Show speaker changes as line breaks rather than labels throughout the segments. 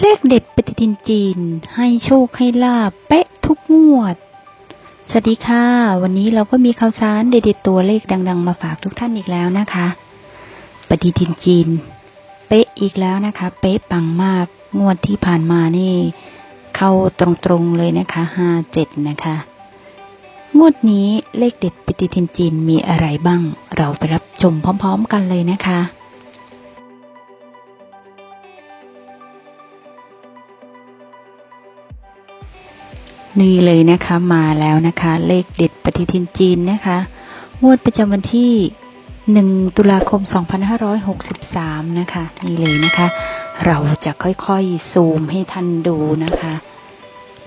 เลขเด็ดปฏิทินจีนให้โชคให้ลาบเป๊ะทุกงวด สวัสดีค่ะ วันนี้เราก็มีข่าวสารเด็ดๆตัวเลขดัง ๆ มาฝากทุกท่านอีกแล้วนะคะ ปฏิทินจีน เป๊ะอีกแล้วนะคะ เป๊ะปังมากงวดที่ผ่านมานี่ เข้าตรงๆเลยนะคะห้าเจ็ดนะคะ งวดนี้เลขเด็ดปฏิทินจีนมีอะไรบ้าง เราไปรับชมพร้อม ๆ กันเลยนะคะ นี่เลยนะคะมาแล้วนะคะ เลขเด็ดปฏิทินจีนนะคะ งวดประจำวันที่ 1 ตุลาคม 2563 นะคะ นี่เลยนะคะ เราจะค่อยๆ ซูมให้ท่านดูนะคะ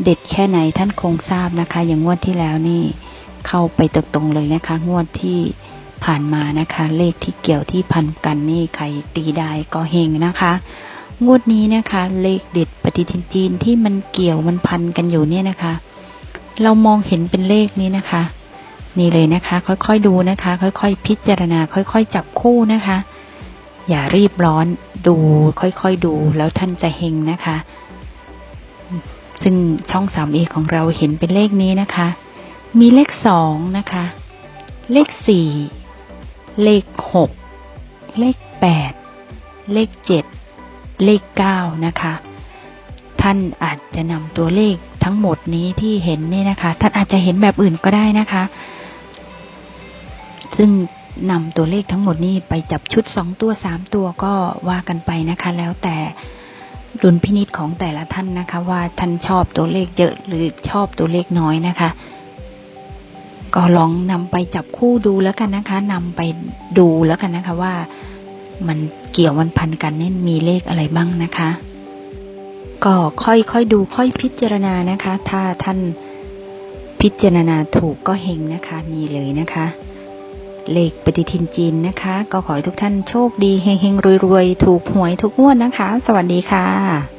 เด็ดแค่ไหนท่านคงทราบนะคะ อย่างงวดที่แล้วนี่เข้าไปตรงๆเลยนะคะ งวดที่ผ่านมานะคะ เลขที่เกี่ยวที่พันกันนี่ใครตีได้ก็เฮงนะคะ งวดนี้นะคะ เลขเด็ดปฏิทินจีนที่มันเกี่ยวมันพันกันอยู่เนี่ยนะคะ เรามองเห็นเป็นเลขนี้นะคะ นี่เลยนะคะ ค่อยๆดูนะคะ ค่อยๆ พิจารณา ค่อยๆ จับคู่นะคะ อย่ารีบร้อนดูค่อยๆดูแล้วท่านจะเฮงนะคะ ซึ่งช่อง 3A ของเราเห็นเป็นเลขนี้นะคะ มีเลขสองนะคะ เลขสี่เลขหกเลขแปดเลขเจ็ด เลขเก้านะคะ ท่านอาจจะนำตัวเลขทั้งหมดนี้ที่เห็นนี่นะคะ ท่านอาจจะเห็นแบบอื่นก็ได้นะคะ ซึ่งนำตัวเลขทั้งหมดนี้ไปจับชุดสองตัวสามตัวก็ว่ากันไปนะคะ แล้วแต่ดุลพินิจของแต่ละท่านนะคะ ว่าท่านชอบตัวเลขเยอะหรือชอบตัวเลขน้อยนะคะ ก็ลองนำไปจับคู่ดูแล้วกันนะคะนำไปดูแล้วกันนะคะว่า มันเกี่ยวมันพันกันนี่มีเลขอะไรบ้างนะคะ ก็ค่อยๆดูค่อยพิจารณานะคะ ถ้าท่านพิจารณาถูกก็เฮงนะคะ นี่เลยนะคะ เลขปฏิทินจีนนะคะ ก็ขอให้ทุกท่านโชคดีเฮงๆรวยๆ ถูกหวยทุกงวดนะคะ สวัสดีค่ะ